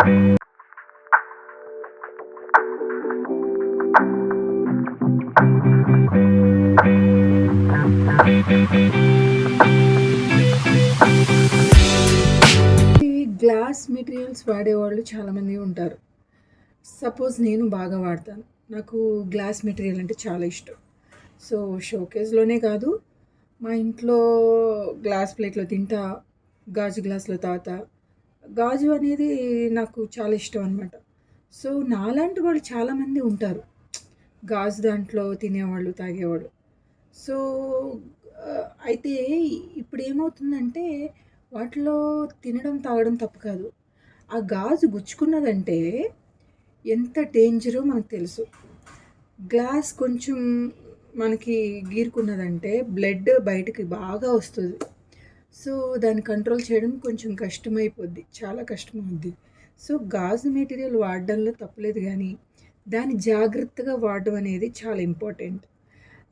Glass materials వాడేవాళ్ళు చాలామంది ఉంటారు. సపోజ్ నేను బాగా వాడతాను. నాకు గ్లాస్ మెటీరియల్ అంటే చాలా ఇష్టం. సో షోకేస్లోనే కాదు మా ఇంట్లో గ్లాస్ ప్లేట్లో తింటా గాజు గ్లాస్లో తాత గాజు అనేది నాకు చాలా ఇష్టం అనమాట సో నాలాంటి వాళ్ళు చాలామంది ఉంటారు. గాజు దాంట్లో తినేవాళ్ళు తాగేవాళ్ళు. సో అయితే ఇప్పుడు ఏమవుతుందంటే వాటిలో తినడం తాగడం తప్పు కాదు. ఆ గాజు గుచ్చుకున్నదంటే ఎంత డేంజరో మనకు తెలుసు. గ్లాస్ కొంచెం మనకి గీరుకున్నదంటే బ్లడ్ బయటకి బాగా వస్తుంది. సో దాన్ని కంట్రోల్ చేయడం కొంచెం కష్టమైపోద్ది చాలా కష్టమవుద్ది. సో గాజు మెటీరియల్ వాడడంలో తప్పులేదు కానీ దాన్ని జాగ్రత్తగా వాడడం అనేది చాలా ఇంపార్టెంట్.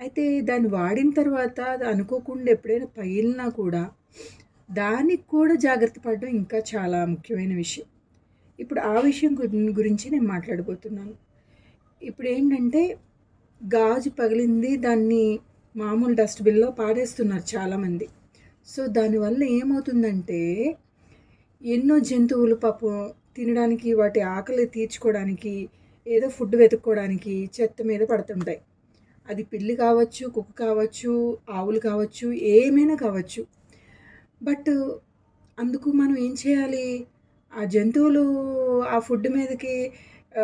అయితే దాన్ని వాడిన తర్వాత అది అనుకోకుండా ఎప్పుడైనా పగిలినా కూడా దానికి కూడా జాగ్రత్త పడడం ఇంకా చాలా ముఖ్యమైన విషయం. ఇప్పుడు ఆ విషయం గురించి నేను మాట్లాడబోతున్నాను. ఇప్పుడు ఏంటంటే గాజు పగిలింది దాన్ని మామూలు డస్ట్బిన్లో పాడేస్తున్నారు చాలామంది. సో దానివల్ల ఏమవుతుందంటే ఎన్నో జంతువులు పాపం తినడానికి వాటి ఆకలి తీర్చుకోవడానికి ఏదో ఫుడ్ వెతుక్కోవడానికి చెత్త మీద పడుతుంటాయి. అది పిల్లి కావచ్చు కుక్క కావచ్చు ఆవులు కావచ్చు ఏమైనా కావచ్చు. బట్ అందుకు మనం ఏం చేయాలి? ఆ జంతువులు ఆ ఫుడ్ మీదకి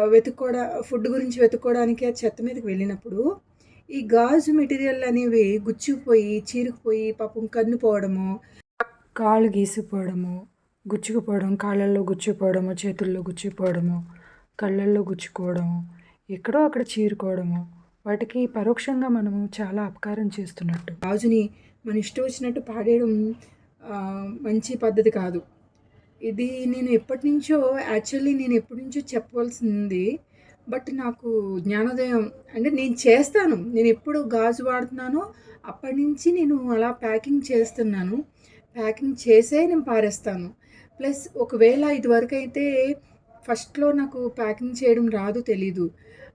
వెతుక్కోవడా ఫుడ్ గురించి వెతుక్కోవడానికి ఆ చెత్త మీదకి వెళ్ళినప్పుడు ఈ గాజు మెటీరియల్ అనేవి గుచ్చుకుపోయి చీరుకుపోయి పాపం కన్ను పోవడము కాళ్ళు గీసిపోవడము గుచ్చుకుపోవడం కాళ్ళల్లో గుచ్చిపోవడము చేతుల్లో గుచ్చిపోవడము కళ్ళల్లో గుచ్చుకోవడము ఎక్కడో అక్కడ చీరుకోవడము. వాటికి పరోక్షంగా మనము చాలా అపకారం చేస్తున్నట్టు. గాజుని మన ఇష్టం వచ్చినట్టు పాడేయడం మంచి పద్ధతి కాదు. ఇది నేను ఎప్పటి నుంచో యాక్చువల్లీ నేను ఎప్పటి నుంచో చెప్పవలసింది బట్ నాకు జ్ఞానోదయం అంటే నేను చేస్తాను. నేను ఎప్పుడు గాజు వాడుతున్నానో అప్పటి నుంచి నేను అలా ప్యాకింగ్ చేస్తున్నాను. ప్యాకింగ్ చేసే నేను పారేస్తాను. ప్లస్ ఒకవేళ ఇదివరకు అయితే ఫస్ట్లో నాకు ప్యాకింగ్ చేయడం రాదు తెలీదు.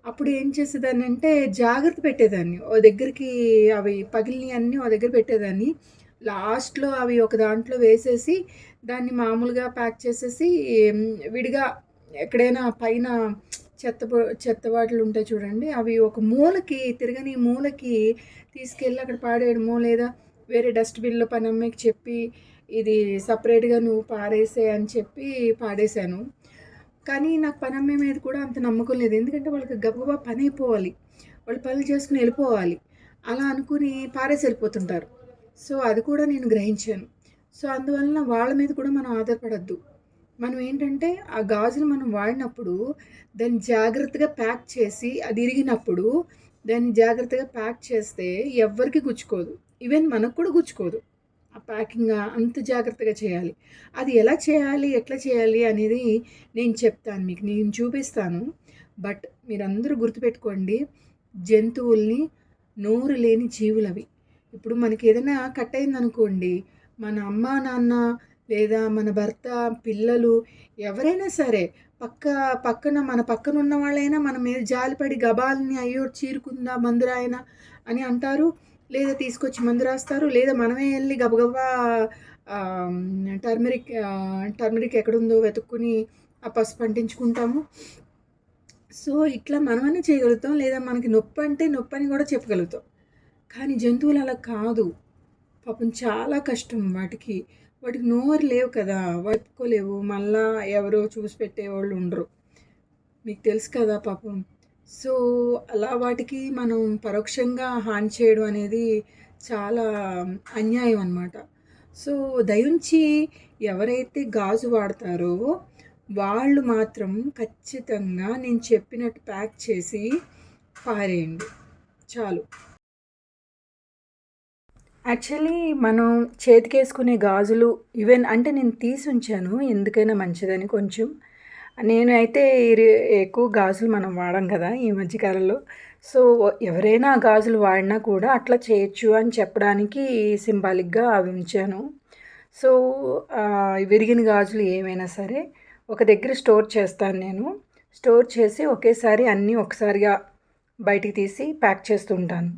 అప్పుడు ఏం చేసేదాన్ని అంటే జాగ్రత్త పెట్టేదాన్ని. ఓ దగ్గరికి అవి పగిలినవి అన్నీ ఓ దగ్గర పెట్టేదాన్ని. లాస్ట్లో అవి ఒక దాంట్లో వేసేసి దాన్ని మామూలుగా ప్యాక్ చేసేసి విడిగా ఎక్కడైనా పైన చెత్త చెత్త వాటిలు ఉంటాయి చూడండి. అవి ఒక మూలకి తిరగని మూలకి తీసుకెళ్ళి అక్కడ పాడేయడమో లేదా వేరే డస్ట్బిన్లో పని అమ్మాయికి చెప్పి ఇది సపరేట్గా నువ్వు పారేసే అని చెప్పి పాడేశాను. కానీ నాకు పని అమ్మే మీద కూడా అంత నమ్మకం లేదు. ఎందుకంటే వాళ్ళకి గబగబా పని అయిపోవాలి. వాళ్ళు పనులు చేసుకుని వెళ్ళిపోవాలి. అలా అనుకుని పారేసి వెళ్ళిపోతుంటారు. సో అది కూడా నేను గ్రహించాను. సో అందువలన వాళ్ళ మీద కూడా మనం ఆధారపడద్దు. మనం ఏంటంటే ఆ గాజులు మనం వాడినప్పుడు దాన్ని జాగ్రత్తగా ప్యాక్ చేసి అది ఇరిగినప్పుడు దాన్ని జాగ్రత్తగా ప్యాక్ చేస్తే ఎవ్వరికి గుచ్చుకోదు. ఈవెన్ మనకు కూడా గుచ్చుకోదు. ఆ ప్యాకింగ్ అంత జాగ్రత్తగా చేయాలి. అది ఎలా చేయాలి ఎట్లా చేయాలి అనేది నేను చెప్తాను మీకు. నేను చూపిస్తాను. బట్ మీరందరూ గుర్తుపెట్టుకోండి జంతువుల్ని నోరు లేని జీవులవి. ఇప్పుడు మనకి ఏదైనా కట్ అయిందనుకోండి మన అమ్మ నాన్న లేదా మన భర్త పిల్లలు ఎవరైనా సరే పక్క పక్కన మన పక్కన ఉన్న వాళ్ళైనా మన మీద జాలిపడి గబాల్ని అయ్యో చీరుకుందా మందురాయన అని అంటారు. లేదా తీసుకొచ్చి మందు రాస్తారు. లేదా మనమే వెళ్ళి గబగబా టర్మరిక్ టర్మరిక్ ఎక్కడుందో వెతుక్కుని ఆ పసుపు అంటించుకుంటాము సో ఇట్లా మనమనే చేయగలుగుతాం. లేదా మనకి నొప్పి అంటే నొప్పి అని కూడా చెప్పగలుగుతాం. కానీ జంతువులు అలా కాదు. పాపం చాలా కష్టం వాటికి. వాటికి నోరు లేవు కదా ఒప్పుకోలేవు మళ్ళా ఎవరో చూసి పెట్టేవాళ్ళు ఉండరు. మీకు తెలుసు కదా పాపం. సో అలా వాటికి మనం పరోక్షంగా హాని చేయడం అనేది చాలా అన్యాయం అన్నమాట. సో దయించి ఎవరైతే గాజు వాడతారో వాళ్ళు మాత్రం ఖచ్చితంగా నేను చెప్పినట్టు ప్యాక్ చేసి పారేయండి. చాలు. యాక్చువల్లీ మనం చేతికేసుకునే గాజులు ఈవెన్ అంటే నేను తీసి ఉంచాను ఎందుకైనా మంచిదని కొంచెం. నేను అయితే ఎక్కువ గాజులు మనం వాడం కదా ఈ మధ్యకాలంలో సో ఎవరైనా గాజులు వాడినా కూడా అట్లా చేయొచ్చు అని చెప్పడానికి సింబాలిక్గా అవి ఉంచాను. సో విరిగిన గాజులు ఏమైనా సరే ఒక దగ్గర స్టోర్ చేస్తాను నేను. స్టోర్ చేసి ఒకేసారి అన్నీ ఒకసారిగా బయటికి తీసి ప్యాక్ చేస్తుంటాను.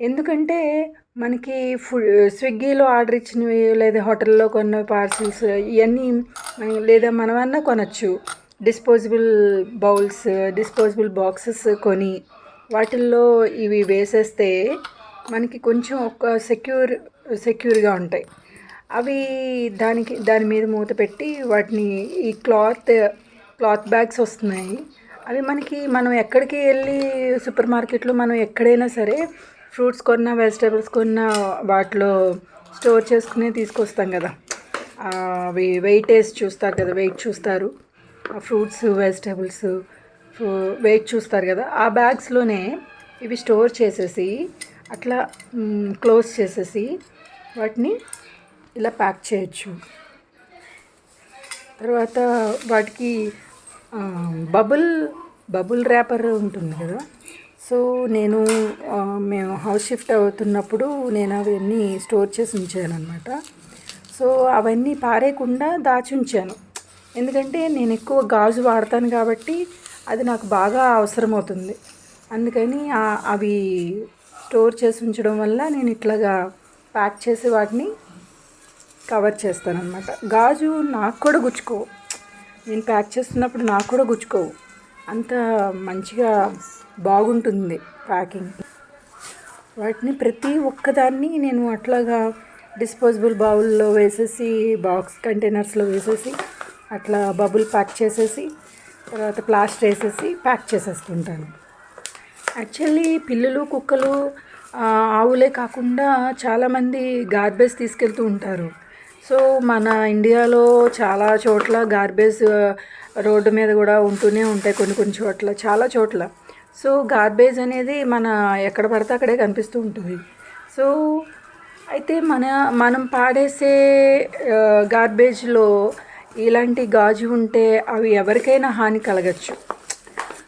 ఎందుకంటే మనకి ఫుడ్ స్విగ్గీలో ఆర్డర్ ఇచ్చినవి లేదా హోటల్లో కొన్న పార్సిల్స్ ఇవన్నీ మనం- లేదా మనమన్నా కొనచ్చు. డిస్పోజబుల్ బౌల్స్ డిస్పోజబుల్ బాక్సెస్ కొని వాటిల్లో ఇవి వేసేస్తే మనకి కొంచెం ఒక సెక్యూర్ సెక్యూర్గా ఉంటాయి. అవి దానికి దాని మీద మూత పెట్టి వాటిని ఈ క్లాత్ క్లాత్ బ్యాగ్స్ వస్తున్నాయి. అవి మనకి మనం ఎక్కడికి వెళ్ళి సూపర్ మార్కెట్లో మనం ఎక్కడైనా సరే ఫ్రూట్స్ కొన్నా వెజిటేబుల్స్ కొన్నా వాటిలో స్టోర్ చేసుకుని తీసుకొస్తాం కదా. అవి వెయిటేజ్ చూస్తారు కదా వెయిట్ చూస్తారు. ఫ్రూట్స్ వెజిటేబుల్స్ వెయిట్ చూస్తారు కదా. ఆ బ్యాగ్స్లోనే ఇవి స్టోర్ చేసేసి అట్లా క్లోజ్ చేసేసి వాటిని ఇలా ప్యాక్ చేయొచ్చు. తర్వాత వాటికి బబుల్ బబుల్ ర్యాపర్ ఉంటుంది కదా. సో నేను మేము హౌస్ షిఫ్ట్ అవుతున్నప్పుడు నేను అవన్నీ స్టోర్ చేసి ఉంచాను అనమాట సో అవన్నీ పారేయకుండా దాచి ఉంచాను. ఎందుకంటే నేను ఎక్కువ గాజు వాడతాను కాబట్టి అది నాకు బాగా అవసరం అవుతుంది అందుకని అవి స్టోర్ చేసి ఉంచడం వల్ల నేను ఇట్లాగా ప్యాక్ చేసి వాటిని కవర్ చేస్తానన్నమాట. గాజు నాకు కూడా గుచ్చుకోవు. నేను ప్యాక్ చేస్తున్నప్పుడు నాకు కూడా గుచ్చుకోవు. అంత మంచిగా బాగుంటుంది ప్యాకింగ్. వాటిని ప్రతి ఒక్కదాన్ని నేను అట్లాగా డిస్పోజబుల్ బౌల్లో వేసేసి బాక్స్ కంటైనర్స్లో వేసేసి అట్లా బబుల్ ప్యాక్ చేసేసి తర్వాత ప్లాస్టర్ వేసేసి ప్యాక్ చేసేస్తుంటాను. యాక్చువల్లీ పిల్లులు కుక్కలు ఆవులే కాకుండా చాలామంది గార్బేజ్ తీసుకెళ్తూ ఉంటారు. సో మన ఇండియాలో చాలా చోట్ల గార్బేజ్ uh, రోడ్డు మీద కూడా ఉంటూనే ఉంటాయి కొన్ని కొన్ని చోట్ల చాలా చోట్ల. సో గార్బేజ్ అనేది మన ఎక్కడ పడితే అక్కడే కనిపిస్తూ ఉంటుంది. సో అయితే మన మనం పాడేసే uh, గార్బేజ్లో ఇలాంటి గాజు ఉంటే అవి ఎవరికైనా హాని కలగచ్చు.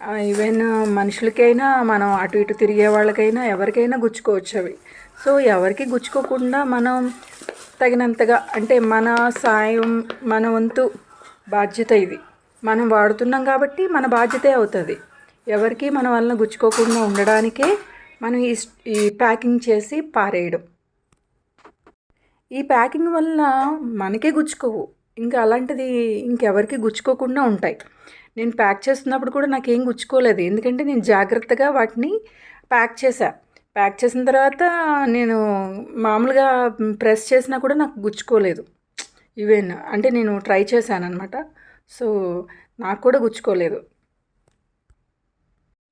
Uh, ఈవెన్ మనుషులకైనా మనం అటు ఇటు తిరిగే వాళ్ళకైనా ఎవరికైనా గుచ్చుకోవచ్చు అవి. సో ఎవరికి గుచ్చుకోకుండా మనం తగినంతగా అంటే మన సాయం మన వంతు బాధ్యత ఇది. మనం వాడుతున్నాం కాబట్టి మన బాధ్యతే అవుతుంది. ఎవరికి మన వలన గుచ్చుకోకుండా ఉండడానికే మనం ఈ ఈ ప్యాకింగ్ చేసి పారేయడం. ఈ ప్యాకింగ్ వల్ల మనకే గుచ్చుకోవు. ఇంకా అలాంటిది ఇంకెవరికి గుచ్చుకోకుండా ఉంటాయి. నేను ప్యాక్ చేస్తున్నప్పుడు కూడా నాకేం గుచ్చుకోలేదు. ఎందుకంటే నేను జాగ్రత్తగా వాటిని ప్యాక్ చేశాను ప్యాక్ చేసిన తర్వాత నేను మామూలుగా ప్రెస్ చేసినా కూడా నాకు గుచ్చుకోలేదు. ఈవెన్ అంటే నేను ట్రై చేశాను అనమాట సో నాకు కూడా గుచ్చుకోలేదు.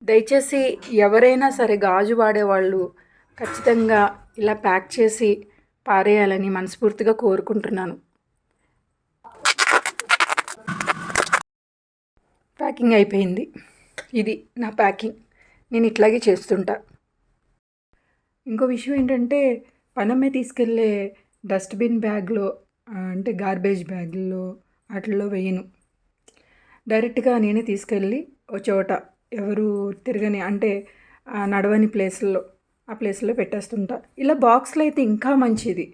దయచేసి ఎవరైనా సరే గాజు వాడేవాళ్ళు ఖచ్చితంగా ఇలా ప్యాక్ చేసి పారేయాలని మనస్ఫూర్తిగా కోరుకుంటున్నాను. ప్యాకింగ్ అయిపోయింది. ఇది నా ప్యాకింగ్. నేను ఇట్లాగే చేస్తుంటా. ఇంకో విషయం ఏంటంటే పనమ్మే తీసుకెళ్ళే డస్ట్బిన్ బ్యాగ్లో అంటే గార్బేజ్ బ్యాగ్లో వాటిల్లో వేయను. డైరెక్ట్గా నేనే తీసుకెళ్ళి ఒక చోట ఎవరు తిరగని అంటే నడవని ప్లేస్లో ఆ ప్లేస్లో పెట్టేస్తుంటా. ఇలా బాక్స్లో అయితే ఇంకా మంచిది.